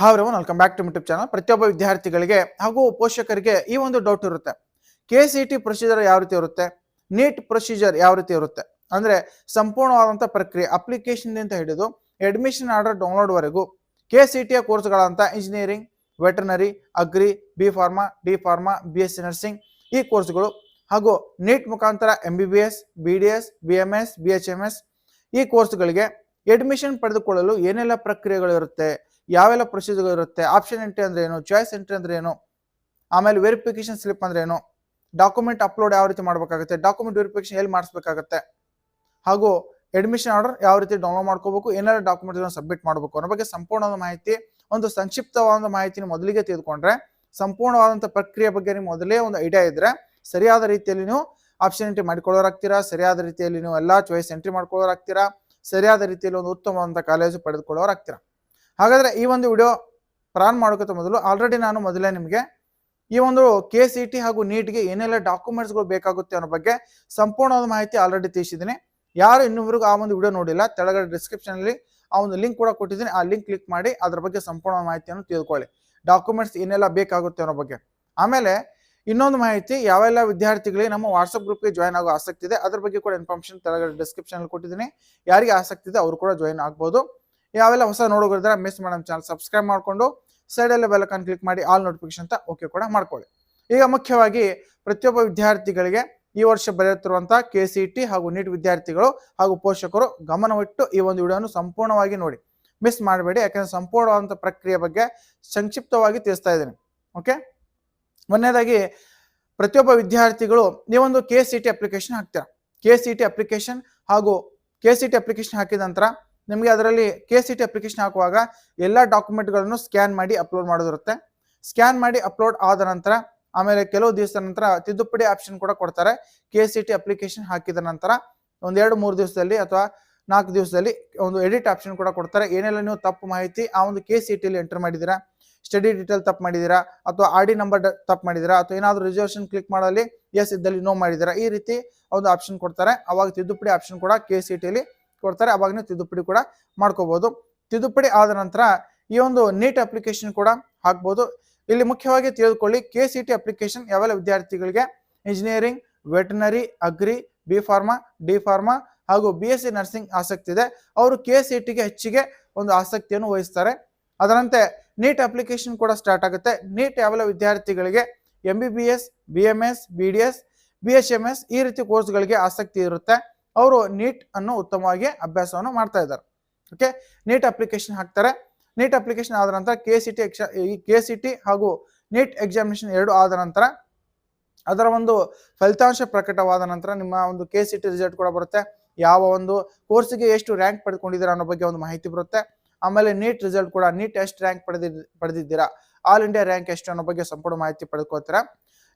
ಹಾವ್ರವ welcome back to YouTube channel ಪ್ರತಿಯೊಬ್ಬ ವಿದ್ಯಾರ್ಥಿಗಳಿಗೆ ಹಾಗೂ ಪೋಷಕರಿಗೆ ಈ ಒಂದು ಡೌಟ್ ಇರುತ್ತೆ. ಕೆ ಸಿ ಟಿ ಪ್ರೊಸೀಜರ್ ಯಾವ ರೀತಿ ಇರುತ್ತೆ? ನೀಟ್ ಪ್ರೊಸೀಜರ್ ಯಾವ ರೀತಿ ಇರುತ್ತೆ? ಅಂದ್ರೆ ಸಂಪೂರ್ಣವಾದಂಥ ಪ್ರಕ್ರಿಯೆ ಅಪ್ಲಿಕೇಶನ್ ಅಂತ ಹಿಡಿದು ಅಡ್ಮಿಷನ್ ಆರ್ಡರ್ ಡೌನ್ಲೋಡ್ ವರೆಗೂ ಕೆ ಸಿ ಟಿಯ ಕೋರ್ಸ್ಗಳಂತ engineering veterinary agri B pharma D pharma B S C nursing ಈ ಕೋರ್ಸ್ಗಳು ಹಾಗೂ ನೀಟ್ ಮುಖಾಂತರ M B B S B D S B M S B H M S ಈ ಕೋರ್ಸ್ಗಳಿಗೆ admission ಪಡೆದುಕೊಳ್ಳಲು ಏನೆಲ್ಲ ಪ್ರಕ್ರಿಯೆಗಳು ಇರುತ್ತೆ? ಯಾವೆಲ್ಲ ಪ್ರೊಸೀಜರ್ಗಳು ಇರುತ್ತೆ? ಆಪ್ಷನ್ ಎಂಟ್ರಿ ಅಂದ್ರೆ ಏನು? ಚಾಯ್ಸ್ ಎಂಟ್ರಿ ಅಂದ್ರೆ ಏನು? ಆಮೇಲೆ ವೆರಿಫಿಕೇಶನ್ ಸ್ಲಿಪ್ ಅಂದ್ರೆ ಏನು? ಡಾಕ್ಯುಮೆಂಟ್ ಅಪ್ಲೋಡ್ ಯಾವ ರೀತಿ ಮಾಡಬೇಕಾಗುತ್ತೆ? ಡಾಕ್ಯುಮೆಂಟ್ ವೆರಿಫಿಕೇಶನ್ ಎಲ್ಲಿ ಮಾಡಿಸ್ಬೇಕಾಗುತ್ತೆ? ಹಾಗೂ ಅಡ್ಮಿಷನ್ ಆರ್ಡರ್ ಯಾವ ರೀತಿ ಡೌನ್ಲೋಡ್ ಮಾಡ್ಕೋಬೇಕು? ಏನೆಲ್ಲ ಡಾಕ್ಯುಮೆಂಟ್ಗಳನ್ನ ಸಬ್ಮಿಟ್ ಮಾಡಬೇಕು? ಅನ್ನೋ ಬಗ್ಗೆ ಸಂಪೂರ್ಣವಾದ ಮಾಹಿತಿ, ಒಂದು ಸಂಕ್ಷಿಪ್ತವಾದ ಮಾಹಿತಿನ ಮೊದಲಿಗೆ ತೆಗೆದುಕೊಂಡ್ರೆ ಸಂಪೂರ್ಣವಾದಂಥ ಪ್ರಕ್ರಿಯೆ ಬಗ್ಗೆ ನಿಮ್ಗೆ ಮೊದಲೇ ಒಂದು ಐಡಿಯಾ ಇದ್ರೆ, ಸರಿಯಾದ ರೀತಿಯಲ್ಲಿ ನೀವು ಆಪ್ಷನ್ ಎಂಟ್ರಿ ಮಾಡಿಕೊಳ್ಳೋರಾಗ್ತೀರಾ? ಸರಿಯಾದ ರೀತಿಯಲ್ಲಿ ನೀವು ಎಲ್ಲ ಚಾಯ್ಸ್ ಎಂಟ್ರಿ ಮಾಡ್ಕೊಳ್ಳೋರಾಗ್ತೀರಾ? ಸರಿಯಾದ ರೀತಿಯಲ್ಲಿ ಒಂದು ಉತ್ತಮವಾದಂಥ ಕಾಲೇಜು ಪಡೆದುಕೊಳ್ಳೋರಾಗ್ತೀರಾ? ಹಾಗಾದ್ರೆ ಈ ಒಂದು ವಿಡಿಯೋ ಪ್ರಾರಂಭ ಮಾಡೋಕ್ಕಿಂತ ಮೊದಲು ಆಲ್ರೆಡಿ ನಾನು ಮೊದಲೇ ನಿಮಗೆ ಈ ಒಂದು ಕೆ ಸಿ ಟಿ ಹಾಗೂ ನೀಟ್ಗೆ ಏನೆಲ್ಲ ಡಾಕ್ಯುಮೆಂಟ್ಸ್ಗಳು ಬೇಕಾಗುತ್ತೆ ಅನ್ನೋ ಬಗ್ಗೆ ಸಂಪೂರ್ಣವಾದ ಮಾಹಿತಿ ಆಲ್ರೆಡಿ ತಿಳಿಸಿದ್ದೀನಿ. ಯಾರು ಇನ್ನೂವರೆಗೂ ಆ ಒಂದು ವಿಡಿಯೋ ನೋಡಿಲ್ಲ, ತೆಳಗಡೆ ಡಿಸ್ಕ್ರಿಪ್ಷನಲ್ಲಿ ಆ ಒಂದು ಲಿಂಕ್ ಕೂಡ ಕೊಟ್ಟಿದ್ದೀನಿ. ಆ ಲಿಂಕ್ ಕ್ಲಿಕ್ ಮಾಡಿ ಅದ್ರ ಬಗ್ಗೆ ಸಂಪೂರ್ಣ ಮಾಹಿತಿಯನ್ನು ತಿಳ್ಕೊಳ್ಳಿ ಡಾಕ್ಯುಮೆಂಟ್ಸ್ ಏನೆಲ್ಲ ಬೇಕಾಗುತ್ತೆ ಅನ್ನೋ ಬಗ್ಗೆ. ಆಮೇಲೆ ಇನ್ನೊಂದು ಮಾಹಿತಿ, ಯಾವೆಲ್ಲ ವಿದ್ಯಾರ್ಥಿಗಳಿಗೆ ನಮ್ಮ ವಾಟ್ಸಪ್ ಗ್ರೂಪ್ಗೆ ಜಾಯ್ನ್ ಆಗೋ ಆಸಕ್ತಿ ಇದೆ, ಅದ್ರ ಬಗ್ಗೆ ಕೂಡ ಇನ್ಫಾರ್ಮೇಷನ್ ತೆಳಗಡೆ ಡಿಸ್ಕ್ರಿಪ್ಷನ್ ಅಲ್ಲಿ ಕೊಟ್ಟಿದ್ದೀನಿ. ಯಾರಿಗೆ ಆಸಕ್ತಿ ಇದೆ, ಅವರು ಕೂಡ ಜಾಯ್ನ್ ಆಗ್ಬೋದು. ಯಾವೆಲ್ಲ ಹೊಸ ನೋಡೋಗಿದ್ರೆ ಮಿಸ್ ಮಾಡೋಣ ಚಾನಲ್ ಸಬ್ಸ್ಕ್ರೈಬ್ ಮಾಡಿಕೊಂಡು ಸೈಡಲ್ಲಿ ಬೆಲಕನ್ ಕ್ಲಿಕ್ ಮಾಡಿ ಆಲ್ ನೋಟಿಫಿಕೇಶನ್ ಅಂತ ಓಕೆ ಕೂಡ ಮಾಡ್ಕೊಳ್ಳಿ. ಈಗ ಮುಖ್ಯವಾಗಿ ಪ್ರತಿಯೊಬ್ಬ ವಿದ್ಯಾರ್ಥಿಗಳಿಗೆ ಈ ವರ್ಷ ಬರೆಯುತ್ತಿರುವಂತಹ ಕೆ ಸಿ ಟಿ ಹಾಗೂ ನೀಟ್ ವಿದ್ಯಾರ್ಥಿಗಳು ಹಾಗೂ ಪೋಷಕರು ಗಮನವಿಟ್ಟು ಈ ಒಂದು ವಿಡಿಯೋನು ಸಂಪೂರ್ಣವಾಗಿ ನೋಡಿ. ಮಿಸ್ ಮಾಡಬೇಡಿ, ಯಾಕಂದ್ರೆ ಸಂಪೂರ್ಣವಾದಂಥ ಪ್ರಕ್ರಿಯೆ ಬಗ್ಗೆ ಸಂಕ್ಷಿಪ್ತವಾಗಿ ತಿಳಿಸ್ತಾ ಇದ್ದೀನಿ. ಓಕೆ ಮೊನ್ನೆದಾಗಿ ಪ್ರತಿಯೊಬ್ಬ ವಿದ್ಯಾರ್ಥಿಗಳು ನೀವೊಂದು ಕೆ ಸಿ ಟಿ ಅಪ್ಲಿಕೇಶನ್ ಹಾಕ್ತೀರಾ? ಕೆ ಸಿ ಟಿ ಅಪ್ಲಿಕೇಶನ್ ಹಾಗೂ ಕೆ ಸಿ ಟಿ ಅಪ್ಲಿಕೇಶನ್ ಹಾಕಿದ ನಂತರ ನಿಮಗೆ ಅದರಲ್ಲಿ ಕೆ ಸಿ ಟಿ ಅಪ್ಲಿಕೇಶನ್ ಹಾಕುವಾಗ ಎಲ್ಲ ಡಾಕ್ಯುಮೆಂಟ್ಗಳನ್ನು ಸ್ಕ್ಯಾನ್ ಮಾಡಿ ಅಪ್ಲೋಡ್ ಮಾಡೋದಿರುತ್ತೆ. ಸ್ಕ್ಯಾನ್ ಮಾಡಿ ಅಪ್ಲೋಡ್ ಆದ ನಂತರ, ಆಮೇಲೆ ಕೆಲವು ದಿವಸದ ನಂತರ ತಿದ್ದುಪಡಿ ಆಪ್ಷನ್ ಕೂಡ ಕೊಡ್ತಾರೆ. ಕೆ ಸಿ ಟಿ ಅಪ್ಲಿಕೇಶನ್ ಹಾಕಿದ ನಂತರ ಒಂದೆರಡು ಮೂರು ದಿವಸದಲ್ಲಿ ಅಥವಾ ನಾಲ್ಕು ದಿವಸದಲ್ಲಿ ಒಂದು ಎಡಿಟ್ ಆಪ್ಷನ್ ಕೂಡ ಕೊಡ್ತಾರೆ. ಏನೆಲ್ಲ ನೀವು ತಪ್ಪು ಮಾಹಿತಿ ಆ ಒಂದು ಕೆ ಸಿ ಟಿಲಿ ಎಂಟರ್ ಮಾಡಿದ್ದೀರಾ? ಸ್ಟಡಿ ಡೀಟೇಲ್ ತಪ್ಪು ಮಾಡಿದ್ದೀರಾ? ಅಥವಾ ಆರ್ ಡಿ ನಂಬರ್ ತಪ್ಪು ಮಾಡಿದ್ದೀರಾ? ಅಥವಾ ಏನಾದರೂ ರಿಸರ್ವೇಷನ್ ಕ್ಲಿಕ್ ಮಾಡಲಿ ಎಸ್ ಇದ್ದಲ್ಲಿ ನೋ ಮಾಡಿದ್ದೀರಾ? ಈ ರೀತಿ ಒಂದು ಆಪ್ಷನ್ ಕೊಡ್ತಾರೆ. ಅವಾಗ ತಿದ್ದುಪಡಿ ಆಪ್ಷನ್ ಕೂಡ ಕೆ ಸಿ ಟಿಲಿ ಕೊಡ್ತಾರೆ ಅವಾಗ ನೀವು ತಿದ್ದುಪಡಿ ಕೂಡ ಮಾಡ್ಕೋಬಹುದು ತಿದ್ದುಪಡಿ ಆದ ನಂತರ ಈ ಒಂದು ನೀಟ್ ಅಪ್ಲಿಕೇಶನ್ ಕೂಡ ಹಾಕ್ಬೋದು. ಇಲ್ಲಿ ಮುಖ್ಯವಾಗಿ ತಿಳಿದುಕೊಳ್ಳಿ ಕೆ ಸಿ ಟಿ ಅಪ್ಲಿಕೇಶನ್ ಯಾವೆಲ್ಲ ವಿದ್ಯಾರ್ಥಿಗಳಿಗೆ engineering veterinary agri B pharma D pharma ಹಾಗೂ ಬಿ ಎಸ್ ಸಿ ನರ್ಸಿಂಗ್ ಆಸಕ್ತಿ ಇದೆ. ಅವರು ಕೆ ಸಿ ಟಿಗೆ ಹೆಚ್ಚಿಗೆ ಒಂದು ಆಸಕ್ತಿಯನ್ನು ವಹಿಸ್ತಾರೆ. ಅದರಂತೆ ನೀಟ್ ಅಪ್ಲಿಕೇಶನ್ ಕೂಡ ಸ್ಟಾರ್ಟ್ ಆಗುತ್ತೆ. ನೀಟ್ ಯಾವೆಲ್ಲ ವಿದ್ಯಾರ್ಥಿಗಳಿಗೆ M B B S B M S B D S B H M S ಈ ರೀತಿ ಕೋರ್ಸ್ಗಳಿಗೆ ಆಸಕ್ತಿ ಇರುತ್ತೆ. ಅವರು ನೀಟ್ ಅನ್ನು ಉತ್ತಮವಾಗಿ ಅಭ್ಯಾಸವನ್ನು ಮಾಡ್ತಾ ಇದ್ದಾರೆ. ಓಕೆ ನೀಟ್ ಅಪ್ಲಿಕೇಶನ್ ಹಾಕ್ತಾರೆ. ನೀಟ್ ಅಪ್ಲಿಕೇಶನ್ ಆದ ನಂತರ ಕೆ ಸಿ ಟಿ ಎಕ್ಸಾ ಈ ಕೆ ಸಿ ಟಿ ಹಾಗೂ ನೀಟ್ ಎಕ್ಸಾಮಿನೇಷನ್ ಎರಡು ಆದ ನಂತರ ಅದರ ಒಂದು ಫಲಿತಾಂಶ ಪ್ರಕಟವಾದ ನಂತರ ನಿಮ್ಮ ಒಂದು ಕೆ ಸಿ ಟಿ ರಿಸಲ್ಟ್ ಕೂಡ ಬರುತ್ತೆ. ಯಾವ ಒಂದು ಕೋರ್ಸಿಗೆ ಎಷ್ಟು ರ್ಯಾಂಕ್ ಪಡೆದುಕೊಂಡಿದ್ದೀರಾ ಅನ್ನೋ ಬಗ್ಗೆ ಒಂದು ಮಾಹಿತಿ ಬರುತ್ತೆ. ಆಮೇಲೆ ನೀಟ್ ರಿಸಲ್ಟ್ ಕೂಡ ನೀಟ್ ಎಷ್ಟು ರ್ಯಾಂಕ್ ಪಡೆದಿ, ಪಡೆದಿದ್ದೀರಾ ಆಲ್ ಇಂಡಿಯಾ ರ್ಯಾಂಕ್ ಎಷ್ಟು ಅನ್ನೋ ಬಗ್ಗೆ ಸಂಪೂರ್ಣ ಮಾಹಿತಿ ಪಡೆದುಕೊಳ್ತೀರಾ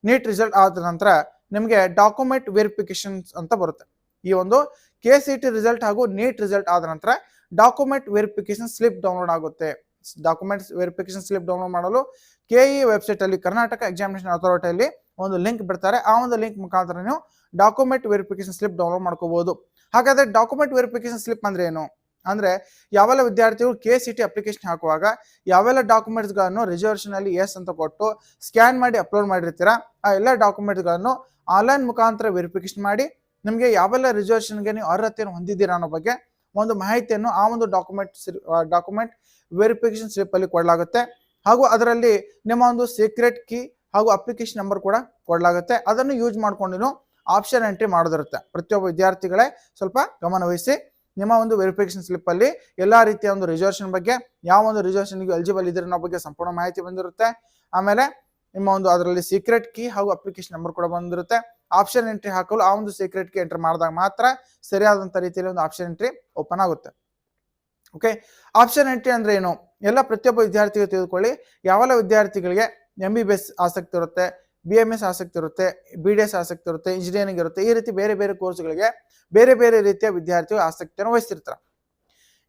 ನೀಟ್ ರಿಸಲ್ಟ್ ಆದ ನಂತರ ನಿಮಗೆ ಡಾಕ್ಯುಮೆಂಟ್ ವೆರಿಫಿಕೇಶನ್ಸ್ ಅಂತ ಬರುತ್ತೆ. ಈ ಒಂದು ಕೆ ಸಿ ಟಿ ರಿಸಲ್ಟ್ ಹಾಗೂ ನೀಟ್ ರಿಸಲ್ಟ್ ಆದ ನಂತರ ಡಾಕ್ಯುಮೆಂಟ್ ವೆರಿಫಿಕೇಶನ್ ಸ್ಲಿಪ್ ಡೌನ್ಲೋಡ್ ಆಗುತ್ತೆ. ಡಾಕ್ಯುಮೆಂಟ್ಸ್ ವೆರಿಫಿಕೇಶನ್ ಸ್ಲಿಪ್ ಡೌನ್ಲೋಡ್ ಮಾಡಲು ಕೆ ಇ ವೆಬ್ಸೈಟ್ ಅಲ್ಲಿ ಕರ್ನಾಟಕ ಎಕ್ಸಾಮಿನೇಷನ್ ಅಥಾರಿಟಿಯಲ್ಲಿ ಒಂದು ಲಿಂಕ್ ಬಿಡ್ತಾರೆ. ಆ ಒಂದು ಲಿಂಕ್ ಮುಖಾಂತರ ನೀವು ಡಾಕ್ಯುಮೆಂಟ್ ವೆರಿಫಿಕೇಶನ್ ಸ್ಲಿಪ್ ಡೌನ್ಲೋಡ್ ಮಾಡ್ಕೋಬಹುದು ಹಾಗಾದ್ರೆ ಡಾಕ್ಯುಮೆಂಟ್ ವೆರಿಫಿಕೇಶನ್ ಸ್ಲಿಪ್ ಅಂದ್ರೆ ಏನು? ಅಂದ್ರೆ ಯಾವೆಲ್ಲ ವಿದ್ಯಾರ್ಥಿಗಳು ಕೆ ಸಿ ಟಿ ಅಪ್ಲಿಕೇಶನ್ ಹಾಕುವಾಗ ಯಾವೆಲ್ಲ ಡಾಕ್ಯುಮೆಂಟ್ಸ್ಗಳನ್ನು ರಿಸರ್ವೇಷನ್ ಅಲ್ಲಿ ಎಸ್ ಅಂತ ಕೊಟ್ಟು ಸ್ಕ್ಯಾನ್ ಮಾಡಿ ಅಪ್ಲೋಡ್ ಮಾಡಿರ್ತೀರಾ? ಆ ಎಲ್ಲ ಡಾಕ್ಯುಮೆಂಟ್ಗಳನ್ನು ಆನ್ಲೈನ್ ಮುಖಾಂತರ ವೆರಿಫಿಕೇಶನ್ ಮಾಡಿ ನಿಮಗೆ ಯಾವೆಲ್ಲ ರಿಸರ್ವೇಷನ್ಗೆ ನೀವು ಅರ್ಹತೆಯನ್ನು ಹೊಂದಿದ್ದೀರಾ ಅನ್ನೋ ಬಗ್ಗೆ ಒಂದು ಮಾಹಿತಿಯನ್ನು ಆ ಒಂದು ಡಾಕ್ಯುಮೆಂಟ್ ಡಾಕ್ಯುಮೆಂಟ್ ವೆರಿಫಿಕೇಶನ್ ಸ್ಲಿಪ್ ಅಲ್ಲಿ ಕೊಡಲಾಗುತ್ತೆ. ಹಾಗೂ ಅದರಲ್ಲಿ ನಿಮ್ಮ ಒಂದು ಸೀಕ್ರೆಟ್ ಕೀ ಹಾಗೂ ಅಪ್ಲಿಕೇಶನ್ ನಂಬರ್ ಕೂಡ ಕೊಡಲಾಗುತ್ತೆ. ಅದನ್ನು ಯೂಸ್ ಮಾಡ್ಕೊಂಡು ಆಪ್ಷನ್ ಎಂಟ್ರಿ ಮಾಡೋದಿರುತ್ತೆ. ಪ್ರತಿಯೊಬ್ಬ ವಿದ್ಯಾರ್ಥಿಗಳೇ ಸ್ವಲ್ಪ ಗಮನವಹಿಸಿ ನಿಮ್ಮ ಒಂದು ವೆರಿಫಿಕೇಶನ್ ಸ್ಲಿಪ್ ಅಲ್ಲಿ ಎಲ್ಲಾ ರೀತಿಯ ಒಂದು ರಿಸರ್ವೇಷನ್ ಬಗ್ಗೆ, ಯಾವ ಒಂದು ರಿಸರ್ವೇಷನ್ಗೂ ಎಲಿಜಿಬಲ್ ಇದ್ರೆ ಅನ್ನೋ ಬಗ್ಗೆ ಸಂಪೂರ್ಣ ಮಾಹಿತಿ ಬಂದಿರುತ್ತೆ. ಆಮೇಲೆ ನಿಮ್ಮ ಒಂದು ಅದರಲ್ಲಿ ಸೀಕ್ರೆಟ್ ಕೀ ಹಾಗೂ ಅಪ್ಲಿಕೇಶನ್ ನಂಬರ್ ಕೂಡ ಬಂದಿರುತ್ತೆ. ಆಪ್ಷನ್ ಎಂಟ್ರಿ ಹಾಕಲು ಆ ಒಂದು ಸೀಕ್ರೆಟ್ ಕೀ ಎಂಟ್ರಿ ಮಾಡಿದಾಗ ಮಾತ್ರ ಸರಿಯಾದಂಥ ರೀತಿಯಲ್ಲಿ ಒಂದು ಆಪ್ಷನ್ ಎಂಟ್ರಿ ಓಪನ್ ಆಗುತ್ತೆ. ಓಕೆ ಆಪ್ಷನ್ ಎಂಟ್ರಿ ಅಂದ್ರೆ ಏನು? ಎಲ್ಲ ಪ್ರತಿಯೊಬ್ಬ ವಿದ್ಯಾರ್ಥಿಗಳು ತೆಗೆದುಕೊಳ್ಳಿ. ಯಾವೆಲ್ಲ ವಿದ್ಯಾರ್ಥಿಗಳಿಗೆ ಎಂ ಬಿ ಬಿ ಎಸ್ ಆಸಕ್ತಿ ಇರುತ್ತೆ ಬಿ ಎಂ ಎಸ್ ಆಸಕ್ತಿ ಇರುತ್ತೆ ಬಿ ಡಿ ಎಸ್ ಆಸಕ್ತಿ ಇರುತ್ತೆ ಇಂಜಿನಿಯರಿಂಗ್ ಇರುತ್ತೆ, ಈ ರೀತಿ ಬೇರೆ ಬೇರೆ ಕೋರ್ಸ್ಗಳಿಗೆ ಬೇರೆ ಬೇರೆ ರೀತಿಯ ವಿದ್ಯಾರ್ಥಿಗಳು ಆಸಕ್ತಿಯನ್ನು ವಹಿಸ್ತಿರ್ತಾರೆ.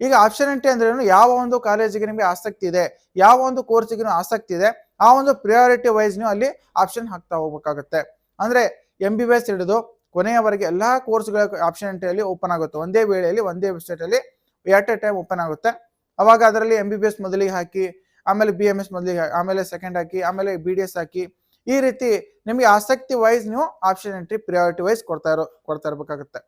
ಈಗ ಆಪ್ಷನ್ ಎಂಟ್ರಿ ಅಂದ್ರೆ ಏನು? ಯಾವ ಒಂದು ಕಾಲೇಜಿಗೆ ನಿಮಗೆ ಆಸಕ್ತಿ ಇದೆ, ಯಾವ ಒಂದು ಕೋರ್ಸಿಗೆ ಆಸಕ್ತಿ ಇದೆ, ಆ ಒಂದು ಪ್ರಿಯಾರಿಟಿ ವೈಸ್ ನೀವು ಅಲ್ಲಿ ಆಪ್ಷನ್ ಹಾಕ್ತಾ ಹೋಗ್ಬೇಕಾಗತ್ತೆ. ಅಂದ್ರೆ ಎಂ ಬಿ ಬಿ ಎಸ್ ಹಿಡಿದು ಕೊನೆಯವರೆಗೆ ಎಲ್ಲ ಕೋರ್ಸ್ಗಳ ಆಪ್ಷನ್ ಎಂಟ್ರಿಯಲ್ಲಿ ಓಪನ್ ಆಗುತ್ತೆ. ಒಂದೇ ವೇಳೆಯಲ್ಲಿ ಒಂದೇ ವೆಬ್ಸೈಟ್ ಅಲ್ಲಿ ಎಟ್ ಎ ಟೈಮ್ ಓಪನ್ ಆಗುತ್ತೆ. ಅವಾಗ ಅದರಲ್ಲಿ ಎಂ ಬಿ ಬಿ ಎಸ್ ಮೊದಲಿಗೆ ಹಾಕಿ, ಆಮೇಲೆ ಬಿ ಎಂ ಎಸ್ ಮೊದಲಿಗೆ ಆಮೇಲೆ ಸೆಕೆಂಡ್ ಹಾಕಿ, ಆಮೇಲೆ ಬಿ ಡಿ ಎಸ್ ಹಾಕಿ, ಈ ರೀತಿ ನಿಮಗೆ ಆಸಕ್ತಿ ವೈಸ್ ನೀವು ಆಪ್ಷನ್ ಎಂಟ್ರಿ ಪ್ರಿಯಾರಿಟಿ ವೈಸ್ ಕೊಡ್ತಾ ಇರೋ, ಕೊಡ್ತಾ ಇರಬೇಕಾಗುತ್ತೆ.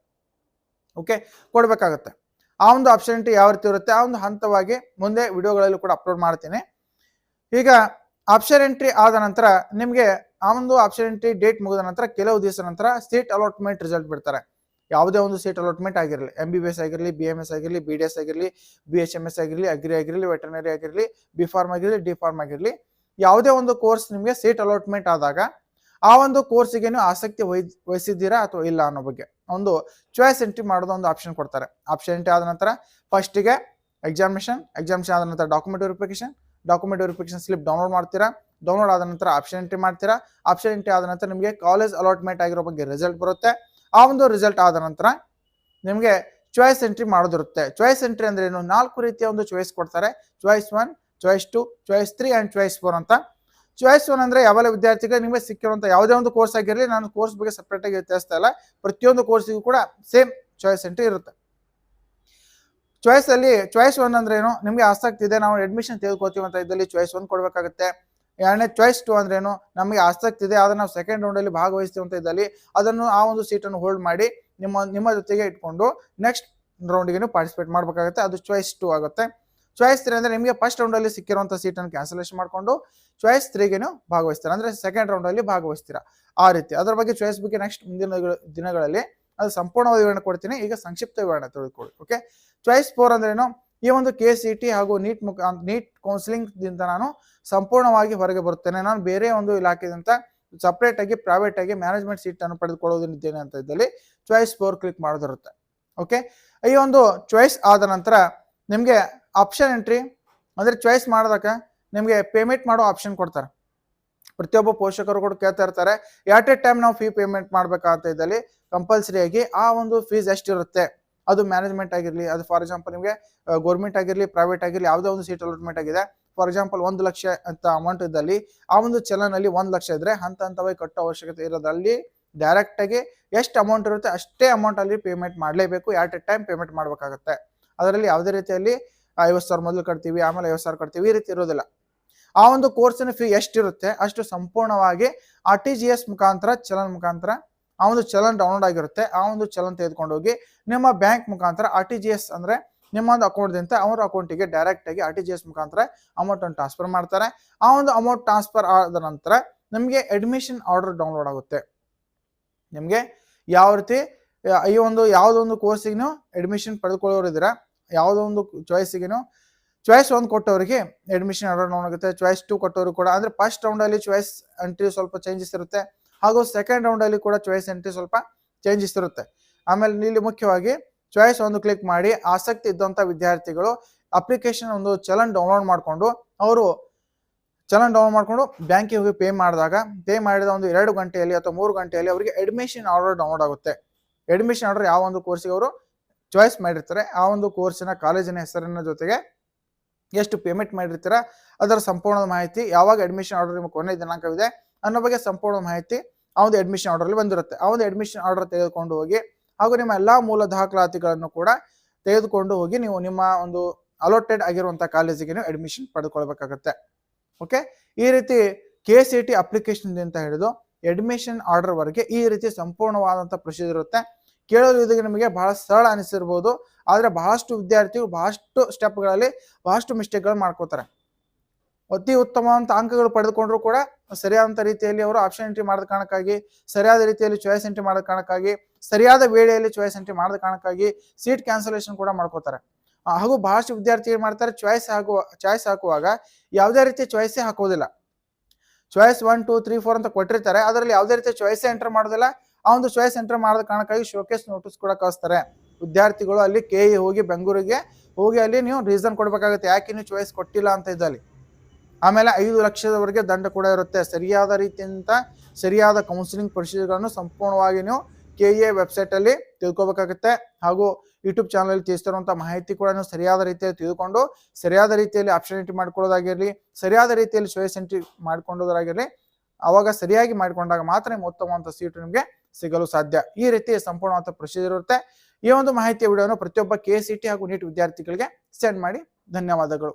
ಓಕೆ ಕೊಡಬೇಕಾಗುತ್ತೆ. ಆ ಒಂದು ಆಪ್ಷನ್ ಎಂಟ್ರಿ ಯಾವ ರೀತಿ ಇರುತ್ತೆ? ಆ ಒಂದು ಹಂತವಾಗಿ ಮುಂದೆ ವಿಡಿಯೋಗಳಲ್ಲೂ ಕೂಡ ಅಪ್ಲೋಡ್ ಮಾಡ್ತೀನಿ. ಈಗ ಆಪ್ಷನ್ ಎಂಟ್ರಿ ಆದ ನಂತರ ನಿಮಗೆ ಆ ಒಂದು ಆಪ್ಷನಿಟಿ ಡೇಟ್ ಮುಗಿದ ನಂತರ ಕೆಲವು ದಿವಸ ನಂತರ ಸೀಟ್ ಅಲಾಟ್ಮೆಂಟ್ ರಿಸಲ್ಟ್ ಬಿಡ್ತಾರೆ. ಯಾವುದೇ ಒಂದು ಸೀಟ್ ಅಲಾಟ್ಮೆಂಟ್ ಆಗಿರಲಿ ಎಂ ಬಿ ಬಿ ಎಸ್ ಆಗಿರಲಿ ಬಿ ಎಂ ಎಸ್ ಆಗಿರಲಿ ಬಿ ಡಿ ಎಸ್ ಆಗಿರಲಿ ಬಿ ಎಚ್ ಎಂ ಎಸ್ ಆಗಿರಲಿ ಅಗ್ರಿ ಆಗಿರಲಿ ವೆಟರ್ನರಿ ಆಗಿರಲಿ ಬಿ ಫಾರ್ಮ್ ಆಗಿರಲಿ ಡಿ ಫಾರ್ಮ್ ಆಗಿರಲಿ, ಯಾವುದೇ ಒಂದು ಕೋರ್ಸ್ ನಿಮಗೆ ಸೀಟ್ ಅಲಾಟ್ಮೆಂಟ್ ಆದಾಗ ಆ ಒಂದು ಕೋರ್ಸಿಗೆ ನೀವು ಆಸಕ್ತಿ ವಹಿ ವಹಿಸಿದ್ದೀರಾ ಅಥವಾ ಇಲ್ಲ ಅನ್ನೋ ಬಗ್ಗೆ ಒಂದು ಚಾಯ್ಸ್ ಎಂಟ್ರಿ ಮಾಡೋದು ಒಂದು ಆಪ್ಷನ್ ಕೊಡ್ತಾರೆ. ಆಪ್ಷನ್ ಎಂಟ್ರಿ ಆದ ನಂತರ ಫಸ್ಟಿಗೆ ಎಕ್ಸಾಮಿನೇಷನ್ ಎಕ್ಸಾಮಿನೇಷನ್ ಆದ ನಂತರ document verification document verification slip download ಮಾಡ್ತೀರಾ? ಡೌನ್ಲೋಡ್ ಆದ ನಂತರ ಆಪ್ಷನ್ ಎಂಟ್ರಿ ಮಾಡ್ತೀರಾ? ಆಪ್ಷನ್ ಎಂಟ್ರಿ ಆದ ನಂತರ ನಿಮಗೆ ಕಾಲೇಜ್ ಅಲಾಟ್ಮೆಂಟ್ ಆಗಿರೋ ಬಗ್ಗೆ ರಿಸಲ್ಟ್ ಬರುತ್ತೆ. ಆ ಒಂದು ರಿಸಲ್ಟ್ ಆದ ನಂತರ ನಿಮಗೆ ಚಾಯ್ಸ್ ಎಂಟ್ರಿ ಮಾಡೋದಿರುತ್ತೆ. ಚಾಯ್ಸ್ ಎಂಟ್ರಿ ಅಂದ್ರೆ ಏನು? ನಾಲ್ಕು ರೀತಿಯ ಒಂದು ಚಾಯ್ಸ್ ಕೊಡ್ತಾರೆ. Choice one choice two choice three and choice four ಅಂತ. ಚಾಯ್ಸ್ ಒನ್ ಅಂದ್ರೆ ಯಾವೆಲ್ಲ ವಿದ್ಯಾರ್ಥಿಗಳು ನಿಮಗೆ ಸಿಕ್ಕಿರುವಂಥ ಯಾವುದೇ ಒಂದು ಕೋರ್ಸ್ ಆಗಿರಲಿ, ನಾನು ಕೋರ್ಸ್ ಬಗ್ಗೆ ಸಪ್ರೇಟ್ ಆಗಿ ವ್ಯತ್ಯಾಸ ಇಲ್ಲ. ಪ್ರತಿಯೊಂದು ಕೋರ್ಸಿಗೂ ಕೂಡ ಸೇಮ್ ಚಾಯ್ಸ್ ಎಂಟ್ರಿ ಇರುತ್ತೆ. ಚಾಯ್ಸ್ ಅಲ್ಲಿ ಚಾಯ್ಸ್ ಒನ್ ಅಂದ್ರೆ ಏನು? ನಿಮಗೆ ಆಸಕ್ತಿ ಇದೆ, ನಾವು ಅಡ್ಮಿಷನ್ ತೆಗೆದುಕೋತೀವಿ ಅಂತ ಇದ್ದಲ್ಲಿ ಚಾಯ್ಸ್ ಒನ್ ಕೊಡಬೇಕಾಗುತ್ತೆ. ಎರಡನೇ ಚಾಯ್ಸ್ ಟು ಅಂದ್ರೇನು ನಮಗೆ ಆಸಕ್ತಿ ಇದೆ, ಆದರೆ ನಾವು ಸೆಕೆಂಡ್ ರೌಂಡಲ್ಲಿ ಭಾಗವಹಿಸ್ತೀವಿ ಅಂತ ಇದ್ದಲ್ಲಿ ಅದನ್ನು ಆ ಒಂದು ಸೀಟನ್ನು ಹೋಲ್ಡ್ ಮಾಡಿ ನಿಮ್ಮ ನಿಮ್ಮ ಜೊತೆಗೆ ಇಟ್ಕೊಂಡು ನೆಕ್ಸ್ಟ್ ರೌಂಡಿಗೆ ಪಾರ್ಟಿಸಿಪೇಟ್ ಮಾಡಬೇಕಾಗುತ್ತೆ. ಅದು ಚಾಯ್ಸ್ ಟು ಆಗುತ್ತೆ. ಚಾಯ್ಸ್ ತ್ರೀ ಅಂದರೆ ನಿಮಗೆ ಫಸ್ಟ್ ರೌಂಡಲ್ಲಿ ಸಿಕ್ಕಿರುವಂಥ ಸೀಟನ್ನು ಕ್ಯಾನ್ಸಲೇಷನ್ ಮಾಡಿಕೊಂಡು ಚಾಯ್ಸ್ ತ್ರೀಗೆ ಭಾಗವಹಿಸ್ತೀರಾ? ಅಂದರೆ ಸೆಕೆಂಡ್ ರೌಂಡಲ್ಲಿ ಭಾಗವಹಿಸ್ತೀರಾ? ಆ ರೀತಿ. ಅದರ ಬಗ್ಗೆ ಚಾಯ್ಸ್ ಬಗ್ಗೆ ನೆಕ್ಸ್ಟ್ ಮುಂದಿನ ದಿನಗಳ- ದಿನಗಳಲ್ಲಿ ಅದು ಸಂಪೂರ್ಣವಾದ ವಿವರಣೆ ಕೊಡ್ತೀನಿ. ಈಗ ಸಂಕ್ಷಿಪ್ತ ವಿವರಣೆ ತಿಳಿದುಕೊಳ್ಳಿ ಓಕೆ ಚಾಯ್ಸ್ ಫೋರ್ ಅಂದ್ರೇನು ಈ ಒಂದು ಕೆ ಸಿ ಟಿ ಹಾಗೂ ನೀಟ್ ಮುಖ ನೀಟ್ ಕೌನ್ಸಿಲಿಂಗ್ದಿಂದ ನಾನು ಸಂಪೂರ್ಣವಾಗಿ ಹೊರಗೆ ಬರುತ್ತೇನೆ. ನಾನು ಬೇರೆ ಒಂದು ಇಲಾಖೆಯಿಂದ ಸಪ್ರೇಟ್ ಆಗಿ ಪ್ರೈವೇಟ್ ಆಗಿ ಮ್ಯಾನೇಜ್ಮೆಂಟ್ ಸೀಟ್ ಅನ್ನು ಪಡೆದುಕೊಳ್ಳೋದಿದ್ದೇನೆ ಅಂತ ಇದ್ದಲ್ಲಿ ಚಾಯ್ಸ್ ಫೋರ್ ಕ್ಲಿಕ್ ಮಾಡೋದಿರುತ್ತೆ ಓಕೆ ಈ ಒಂದು ಚಾಯ್ಸ್ ಆದ ನಂತರ ನಿಮಗೆ ಆಪ್ಷನ್ ಎಂಟ್ರಿ ಅಂದ್ರೆ ಚಾಯ್ಸ್ ಮಾಡಿದಾಗ ನಿಮಗೆ ಪೇಮೆಂಟ್ ಮಾಡೋ ಆಪ್ಷನ್ ಕೊಡ್ತಾರೆ. ಪ್ರತಿಯೊಬ್ಬ ಪೋಷಕರು ಕೂಡ ಕೇಳ್ತಾ ಇರ್ತಾರೆ ಎಟ್ ಎ ಟೈಮ್ ನಾವು ಫೀ ಪೇಮೆಂಟ್ ಮಾಡ್ಬೇಕಂತ ಇದ್ದಲ್ಲಿ ಕಂಪಲ್ಸರಿಯಾಗಿ ಆ ಒಂದು ಫೀಸ್ ಎಷ್ಟಿರುತ್ತೆ? ಅದು ಮ್ಯಾನೇಜ್ಮೆಂಟ್ ಆಗಿರಲಿ, ಅದು ಫಾರ್ ಎಕ್ಸಾಂಪಲ್ ನಿಮಗೆ ಗೌರ್ಮೆಂಟ್ ಆಗಿರಲಿ ಪ್ರೈವೇಟ್ ಆಗಿರಲಿ, ಯಾವುದೇ ಒಂದು ಸೀಟ್ ಅಲಾಟ್ಮೆಂಟ್ ಆಗಿದೆ. ಫಾರ್ ಎಕ್ಸಾಂಪಲ್ ಒಂದು ಲಕ್ಷ ಅಂತ ಅಮೌಂಟ್ ಇದ್ದಲ್ಲಿ, ಆ ಒಂದು ಚಲನಲ್ಲಿ ಒಂದು ಲಕ್ಷ ಇದ್ರೆ ಹಂತ ಹಂತವಾಗಿ ಕಟ್ಟೋ ಅವಶ್ಯಕತೆ ಇರೋದ್ರಲ್ಲಿ ಡೈರೆಕ್ಟ್ ಆಗಿ ಎಷ್ಟು ಅಮೌಂಟ್ ಇರುತ್ತೆ ಅಷ್ಟೇ ಅಮೌಂಟ್ ಅಲ್ಲಿ ಪೇಮೆಂಟ್ ಮಾಡಲೇಬೇಕು. ಎಟ್ ಎ ಟೈಮ್ ಪೇಮೆಂಟ್ ಮಾಡಬೇಕಾಗುತ್ತೆ. ಅದರಲ್ಲಿ ಯಾವುದೇ ರೀತಿಯಲ್ಲಿ ಐವತ್ತು ಸಾವಿರ ಮೊದಲು ಕಟ್ತೀವಿ, ಆಮೇಲೆ ಐವತ್ತು ಸಾವಿರ ಕಟ್ತೀವಿ, ಈ ರೀತಿ ಇರೋದಿಲ್ಲ. ಆ ಒಂದು ಕೋರ್ಸಿನ ಫೀ ಎಷ್ಟಿರುತ್ತೆ, ಅಷ್ಟು ಸಂಪೂರ್ಣವಾಗಿ ಆರ್ ಟಿ ಜಿ ಎಸ್ ಮುಖಾಂತರ, ಚಲನ್ ಮುಖಾಂತರ ಆ ಒಂದು ಚಲನ್ ಡೌನ್ಲೋಡ್ ಆಗಿರುತ್ತೆ, ಆ ಒಂದು ಚಲನ್ ತೆಗೆದುಕೊಂಡು ಹೋಗಿ ನಿಮ್ಮ ಬ್ಯಾಂಕ್ ಮುಖಾಂತರ ಆರ್ ಟಿ ಜಿ ಎಸ್ ಅಂದ್ರೆ ನಿಮ್ಮ ಒಂದು ಅಕೌಂಟ್ದಿಂದ ಅವರ ಅಕೌಂಟಿಗೆ ಡೈರೆಕ್ಟ್ ಆಗಿ ಆರ್ ಟಿ ಜಿ ಎಸ್ ಮುಖಾಂತರ ಅಮೌಂಟ್ ಅನ್ನು ಟ್ರಾನ್ಸ್ಫರ್ ಮಾಡ್ತಾರೆ. ಆ ಒಂದು ಅಮೌಂಟ್ ಟ್ರಾನ್ಸ್ಫರ್ ಆದ ನಂತರ ನಿಮಗೆ ಅಡ್ಮಿಷನ್ ಆರ್ಡರ್ ಡೌನ್ಲೋಡ್ ಆಗುತ್ತೆ. ನಿಮಗೆ ಯಾವ ರೀತಿ, ಈ ಒಂದು ಯಾವುದೋ ಒಂದು ಕೋರ್ಸಿಗೆ ಅಡ್ಮಿಷನ್ ಪಡೆದುಕೊಳ್ಳೋರಿದ್ದೀರಾ ಯಾವುದೋ ಒಂದು ಚಾಯ್ಸಿಗೆ ಚಾಯ್ಸ್ ಒಂದು ಕೊಟ್ಟವರಿಗೆ ಅಡ್ಮಿಷನ್ ಆರ್ಡರ್ ಆಗುತ್ತೆ ಚಾಯ್ಸ್ ಟು ಕೊಟ್ಟವರು ಕೂಡ, ಅಂದ್ರೆ ಫಸ್ಟ್ ರೌಂಡಲ್ಲಿ ಚಾಯ್ಸ್ ಎಂಟ್ರಿ ಸ್ವಲ್ಪ ಚೇಂಜಸ್ ಇರುತ್ತೆ. ಹಾಗೂ ಸೆಕೆಂಡ್ ರೌಂಡಲ್ಲಿ ಕೂಡ ಚಾಯ್ಸ್ ಎಂಟ್ರಿ ಸ್ವಲ್ಪ ಚೇಂಜಸ್ ಇರುತ್ತೆ. ಆಮೇಲೆ ಇಲ್ಲಿ ಮುಖ್ಯವಾಗಿ ಚಾಯ್ಸ್ ಒಂದು ಕ್ಲಿಕ್ ಮಾಡಿ ಆಸಕ್ತಿ ಇದ್ದಂಥ ವಿದ್ಯಾರ್ಥಿಗಳು ಅಪ್ಲಿಕೇಶನ್ ಒಂದು ಚಲನ್ ಡೌನ್ಲೋಡ್ ಮಾಡಿಕೊಂಡು ಅವರು ಚಲನ್ ಡೌನ್ಲೋಡ್ ಮಾಡಿಕೊಂಡು ಬ್ಯಾಂಕಿಗೆ ಹೋಗಿ ಪೇ ಮಾಡಿದಾಗ ಪೇ ಮಾಡಿದ ಒಂದು ಎರಡು ಗಂಟೆಯಲ್ಲಿ ಅಥವಾ ಮೂರು ಗಂಟೆಯಲ್ಲಿ ಅವರಿಗೆ ಅಡ್ಮಿಷನ್ ಆರ್ಡರ್ ಡೌನ್ಲೋಡ್ ಆಗುತ್ತೆ. ಅಡ್ಮಿಷನ್ ಆರ್ಡರ್ ಯಾವ ಒಂದು ಕೋರ್ಸಿಗೆ ಅವರು ಚಾಯ್ಸ್ ಮಾಡಿರ್ತಾರೆ, ಆ ಒಂದು ಕೋರ್ಸಿನ ಕಾಲೇಜಿನ ಹೆಸರಿನ ಜೊತೆಗೆ ಎಷ್ಟು ಪೇಮೆಂಟ್ ಮಾಡಿರ್ತೀರಾ ಅದರ ಸಂಪೂರ್ಣ ಮಾಹಿತಿ ಯಾವಾಗ ಅಡ್ಮಿಷನ್ ಆರ್ಡರ್ ನಿಮಗೆ ಕೊನೆ ದಿನಾಂಕವಿದೆ ಅನ್ನೋ ಬಗ್ಗೆ ಸಂಪೂರ್ಣ ಮಾಹಿತಿ ಆ ಒಂದು ಅಡ್ಮಿಷನ್ ಆರ್ಡರ್ಲಿ ಬಂದಿರುತ್ತೆ. ಆ ಒಂದು ಅಡ್ಮಿಷನ್ ಆರ್ಡರ್ ತೆಗೆದುಕೊಂಡು ಹೋಗಿ, ಹಾಗೂ ನಿಮ್ಮ ಎಲ್ಲಾ ಮೂಲ ದಾಖಲಾತಿಗಳನ್ನು ಕೂಡ ತೆಗೆದುಕೊಂಡು ಹೋಗಿ ನೀವು ನಿಮ್ಮ ಒಂದು ಅಲೋಟೆಡ್ ಆಗಿರುವಂಥ ಕಾಲೇಜಿಗೆ ನೀವು ಅಡ್ಮಿಷನ್ ಪಡೆದುಕೊಳ್ಬೇಕಾಗತ್ತೆ ಓಕೆ ಈ ರೀತಿ ಕೆ ಸಿ ಟಿ ಅಪ್ಲಿಕೇಶನ್ದಿಂದ ಹಿಡಿದು ಅಡ್ಮಿಷನ್ ಆರ್ಡರ್ ವರೆಗೆ ಈ ರೀತಿ ಸಂಪೂರ್ಣವಾದಂಥ ಪ್ರೊಸೀಜರ್ ಇರುತ್ತೆ. ಕೇಳಲು ಇದಕ್ಕೆ ನಿಮಗೆ ಬಹಳ ಸರಳ ಅನಿಸಿರ್ಬೋದು. ಆದರೆ ಬಹಳಷ್ಟು ವಿದ್ಯಾರ್ಥಿಗಳು ಬಹಳಷ್ಟು ಸ್ಟೆಪ್ಗಳಲ್ಲಿ ಬಹಳಷ್ಟು ಮಿಸ್ಟೇಕ್ಗಳು ಮಾಡ್ಕೋತಾರೆ. ಅತಿ ಉತ್ತಮವಾದಂಥ ಅಂಕಗಳು ಪಡೆದುಕೊಂಡ್ರು ಕೂಡ ಸರಿಯಾದಂಥ ರೀತಿಯಲ್ಲಿ ಅವರು ಆಪ್ಷನ್ ಎಂಟ್ರಿ ಮಾಡದ ಕಾರಣಕ್ಕಾಗಿ, ಸರಿಯಾದ ರೀತಿಯಲ್ಲಿ ಚಾಯ್ಸ್ ಎಂಟ್ರಿ ಮಾಡದ ಕಾರಣಕ್ಕಾಗಿ, ಸರಿಯಾದ ವೇಳೆಯಲ್ಲಿ ಚಾಯ್ಸ್ ಎಂಟ್ರಿ ಮಾಡದ ಕಾರಣಕ್ಕಾಗಿ ಸೀಟ್ ಕ್ಯಾನ್ಸಲೇಷನ್ ಕೂಡ ಮಾಡ್ಕೋತಾರೆ. ಹಾಗೂ ಬಹಳಷ್ಟು ವಿದ್ಯಾರ್ಥಿ ಏನ್ ಮಾಡ್ತಾರೆ ಚಾಯ್ಸ್ ಹಾಕುವ ಚಾಯ್ಸ್ ಹಾಕುವಾಗ ಯಾವುದೇ ರೀತಿಯ ಚಾಯ್ಸೇ ಹಾಕೋದಿಲ್ಲ. Choice one two three four ಅಂತ ಕೊಟ್ಟಿರ್ತಾರೆ, ಅದರಲ್ಲಿ ಯಾವುದೇ ರೀತಿಯ ಚಾಯ್ಸೇ ಎಂಟರ್ ಮಾಡೋದಿಲ್ಲ. ಆ ಒಂದು ಚಾಯ್ಸ್ ಎಂಟರ್ ಮಾಡಿದ ಕಾರಣಕ್ಕಾಗಿ ಶೋಕೇಸ್ ನೋಟಿಸ್ ಕೂಡ ಕಳಿಸ್ತಾರೆ. ವಿದ್ಯಾರ್ಥಿಗಳು ಅಲ್ಲಿ ಕೆ ಇ ಹೋಗಿ ಬೆಂಗಳೂರಿಗೆ ಹೋಗಿ ಅಲ್ಲಿ ನೀವು ರೀಸನ್ ಕೊಡಬೇಕಾಗುತ್ತೆ, ಯಾಕೆ ನೀವು ಚಾಯ್ಸ್ ಕೊಟ್ಟಿಲ್ಲ ಅಂತ ಇದ್ದಲ್ಲಿ ಆಮೇಲೆ ಐದು ಲಕ್ಷದವರೆಗೆ ದಂಡ ಕೂಡ ಇರುತ್ತೆ. ಸರಿಯಾದ ರೀತಿಯಿಂದ ಸರಿಯಾದ ಕೌನ್ಸಿಲಿಂಗ್ ಪರಿಶೀಲನೆಗಳನ್ನು ಸಂಪೂರ್ಣವಾಗಿ ನೀವು ಕೆ ಎ ವೆಬ್ಸೈಟಲ್ಲಿ ತಿಳ್ಕೊಬೇಕಾಗುತ್ತೆ. ಹಾಗೂ ಯೂಟ್ಯೂಬ್ ಚಾನಲ್ ತಿಳಿಸ್ತಿರುವಂಥ ಮಾಹಿತಿ ಕೂಡ ನೀವು ಸರಿಯಾದ ರೀತಿಯಲ್ಲಿ ತಿಳಿದುಕೊಂಡು, ಸರಿಯಾದ ರೀತಿಯಲ್ಲಿ ಆಪ್ಷನ್ ಎಂಟ್ರಿ ಮಾಡ್ಕೊಳ್ಳೋದಾಗಿರಲಿ, ಸರಿಯಾದ ರೀತಿಯಲ್ಲಿ ಚಾಯ್ಸ್ ಎಂಟ್ರಿ ಮಾಡ್ಕೊಂಡೋದಾಗಿರಲಿ ಅವಾಗ ಸರಿಯಾಗಿ ಮಾಡಿಕೊಂಡಾಗ ಮಾತ್ರ ನಿಮ್ಮ ಉತ್ತಮವಾದಂಥ ಸೀಟು ನಿಮಗೆ ಸಿಗಲು ಸಾಧ್ಯ. ಈ ರೀತಿ ಸಂಪೂರ್ಣವಾದ ಪ್ರೊಸೀಜರ್ ಇರುತ್ತೆ. ಈ ಒಂದು ಮಾಹಿತಿಯ ವಿಡಿಯೋನು ಪ್ರತಿಯೊಬ್ಬ ಕೆ ಸಿ ಟಿ ಹಾಗೂ ನೀಟ್ ವಿದ್ಯಾರ್ಥಿಗಳಿಗೆ ಸೆಂಡ್ ಮಾಡಿ. ಧನ್ಯವಾದಗಳು.